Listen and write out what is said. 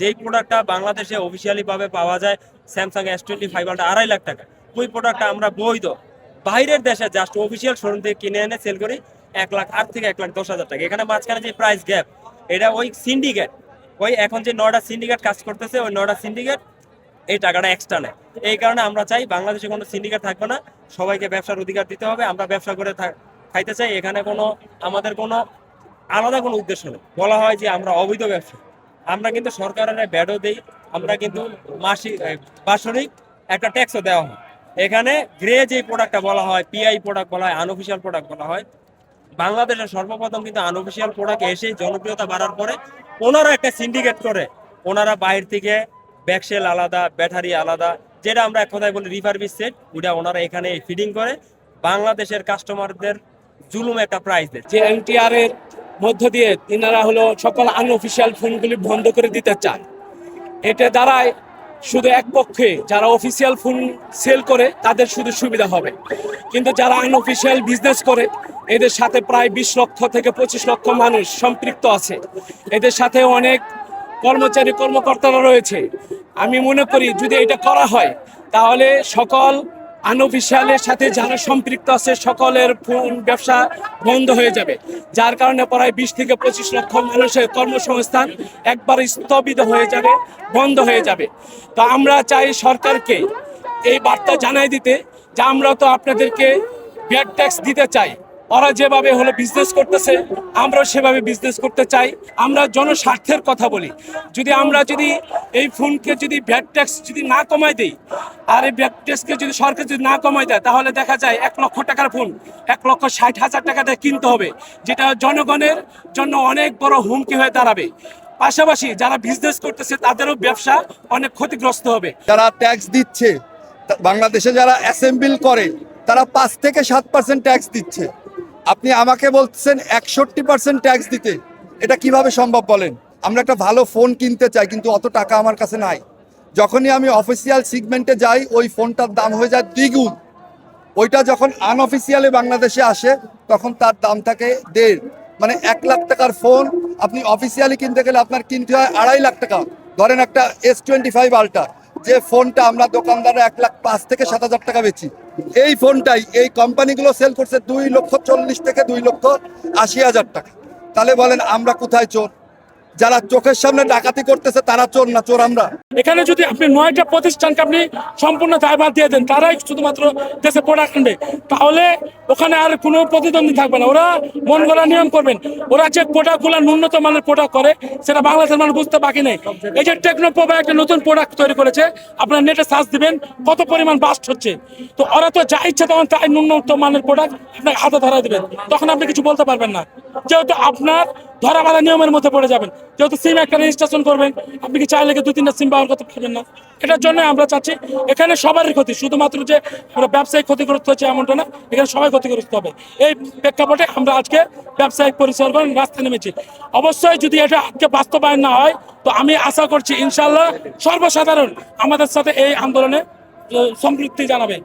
যেই প্রোডাক্টটা বাংলাদেশে অফিসিয়ালি ভাবে পাওয়া যায় স্যামসাং এস টোয়েন্টি ফাইভ আড়াই লাখ টাকা। ওই প্রোডাক্টটা আমরা বৈধ। বাইরের দেশে জাস্ট অফিসিয়াল শোরুম থেকে কিনে এনে সেল করি, এক লাখ আট থেকে এক লাখ দশ হাজার টাকা। এখানে মাঝখানে যে প্রাইস গ্যাপ এটা ওই সিন্ডিকেট ওই এখন যে নয়টা সিন্ডিকেট কাজ করতেছে, ওই নয়টা সিন্ডিকেট এই টাকাটা এক্সট্রা নেয়। এই কারণে আমরা চাই বাংলাদেশে কোনো সিন্ডিকেট থাকবে না। সবাইকে ব্যবসার অধিকার দিতে হবে। আমরা ব্যবসা করে খাইতে চাই। এখানে কোনো, আমাদের কোনো আলাদা কোনো উদ্দেশ্য নেই। বলা হয় যে আমরা অবৈধ ব্যবসা। আমরা কিন্তু সরকারের ব্যাডও দেই, আমরা কিন্তু মাসিক বাৎসরিক একটা ট্যাক্সও দেওয়া হয়। এখানে গ্রে যে প্রোডাক্টটা বলা হয়, পিআই প্রোডাক্ট বলা হয় আনঅফিসিয়াল প্রোডাক্ট বলা হয়, বাংলাদেশের সর্বপ্রথম কিন্তু আনঅফিসিয়াল প্রোডাক্ট এসে জনপ্রিয়তা বাড়ার পরে ওনারা একটা সিন্ডিকেট করে, ওনারা বাইরে থেকে ব্যাকসেল আলাদা, ব্যাটারি আলাদা, যেটা আমরা এক কথায় বলি রিফারবিস সেট ওটা ওনারা এখানে ফিডিং করে, বাংলাদেশের কাস্টমারদের জুলুম একটা প্রাইস দেয়। যে এনটিআর এর মধ্য দিয়ে তিনারা হলো সকল আনঅফিসিয়াল ফোনগুলি বন্ধ করে দিতে চান এটা দ্বারাই শুধু এক পক্ষে, যারা অফিসিয়াল ফোন সেল করে, তাদের শুধু সুবিধা হবে। কিন্তু যারা আনঅফিসিয়াল বিজনেস করে, এদের সাথে প্রায় বিশ লক্ষ থেকে পঁচিশ লক্ষ মানুষ সম্পৃক্ত আছে। এদের সাথে অনেক কর্মচারী কর্মকর্তারা রয়েছে। আমি মনে করি যদি এটা করা হয়, তাহলে সকল আনঅফিসিয়ালের সাথে যারা সম্পৃক্ত আছে, সকলের ফোন ব্যবসা বন্ধ হয়ে যাবে। যার কারণে প্রায় বিশ থেকে পঁচিশ লক্ষ মানুষের কর্মসংস্থান একবার স্থগিত হয়ে যাবে, বন্ধ হয়ে যাবে। তো আমরা চাই সরকারকে এই বার্তা জানাই দিতে যে আমরা তো আপনাদেরকে ব্যাড ট্যাক্স দিতে চাই। ওরা যেভাবে হলো বিজনেস করতেছে, আমরাও সেভাবে বিজনেস করতে চাই। আমরা জনস্বার্থের কথা বলি। যদি আমরা যদি এই ফোনকে যদি ভ্যাট ট্যাক্স যদি না কমাই দেই, আর এই ভ্যাট ট্যাক্সকে যদি সরকার যদি না কমাই দেয়, তাহলে দেখা যায় এক লক্ষ টাকার ফোন এক লক্ষ ষাট হাজার টাকা দিয়ে কিনতে হবে, যেটা জনগণের জন্য অনেক বড় হুমকি হয়ে দাঁড়াবে। পাশাপাশি যারা বিজনেস করতেছে, তাদেরও ব্যবসা অনেক ক্ষতিগ্রস্ত হবে। যারা ট্যাক্স দিচ্ছে বাংলাদেশে যারা অ্যাসেম্বল করে, তারা পাঁচ থেকে সাত পার্সেন্ট ট্যাক্স দিচ্ছে। আপনি আমাকে বলছেন একষট্টি পার্সেন্ট ট্যাক্স দিতে। এটা কীভাবে সম্ভব বলেন? আমরা একটা ভালো ফোন কিনতে চাই, কিন্তু অত টাকা আমার কাছে নাই। যখনই আমি অফিসিয়াল সিগমেন্টে যাই, ওই ফোনটার দাম হয়ে যায় দ্বিগুণ। ওইটা যখন আনঅফিসিয়ালে বাংলাদেশে আসে, তখন তার দাম থাকে দেড়। মানে এক লাখ টাকার ফোন আপনি অফিসিয়ালি কিনতে গেলে আপনার কিনতে হয় আড়াই লাখ টাকা। ধরেন একটা এস টোয়েন্টি ফাইভ আলট্রা যে ফোনটা আমরা দোকানদারে এক লাখ পাঁচ থেকে সাত হাজার টাকা বেচি, এই ফোনটাই, এই কোম্পানিগুলো সেল করছে দুই লক্ষ চল্লিশ থেকে দুই লক্ষ আশি হাজার টাকা। তাহলে বলেন আমরা কোথায় চোর? যারা চোখের সামনে ডাকাতি করতেছে, তারা চোর না, চোর আমরা। এখানে যদি আপনি নয়টা প্রতিষ্ঠানকে আপনি সম্পূর্ণ দায়ভার দিয়ে দেন, তারাই শুধুমাত্র দেশে প্রোডাক্ট আনবে। তাহলে ওখানে আর কোনো প্রতিদ্বন্দ্বী থাকবে না। ওরা মন গড়া নিয়ম করবেন। ওরা যে প্রোডাক্টগুলো ন্যূনতম মানের প্রোডাক্ট করে, সেটা বাংলাদেশের মানুষ বুঝতে বাকি নেই। এই যে টেকনোপোভা একটা নতুন প্রোডাক্ট তৈরি করেছে, আপনার নেটে সার্চ দিবেন, কত পরিমাণ বাস্ট হচ্ছে। তো ওরা তো যা ইচ্ছা তখন তাই ন্যূনতম মানের প্রোডাক্ট আপনাকে হাতে ধরা দিবেন। তখন আপনি কিছু বলতে পারবেন না। যেহেতু আপনার ধরা বাঁধা নিয়মের মধ্যে পড়ে যাবেন। যেহেতু সিম একটা রেজিস্ট্রেশন করবেন, আপনি কি চাইলে দু তিনটা সিম ব্যবহার করতে পারবেন না? এটার জন্য আমরা চাচ্ছি, এখানে সবারই ক্ষতি, শুধুমাত্র যে আমরা ব্যবসায়িক ক্ষতিগ্রস্ত হচ্ছে এমনটা না, এখানে সবাই ক্ষতিগ্রস্ত হবে। এই প্রেক্ষাপটে আমরা আজকে ব্যবসায়িক পরিসর করে রাস্তায় নেমেছি। অবশ্যই যদি এটা আজকে বাস্তবায়ন না হয়, তো আমি আশা করছি ইনশাল্লাহ সর্বসাধারণ আমাদের সাথে এই আন্দোলনে সম্পৃক্তি জানাবে।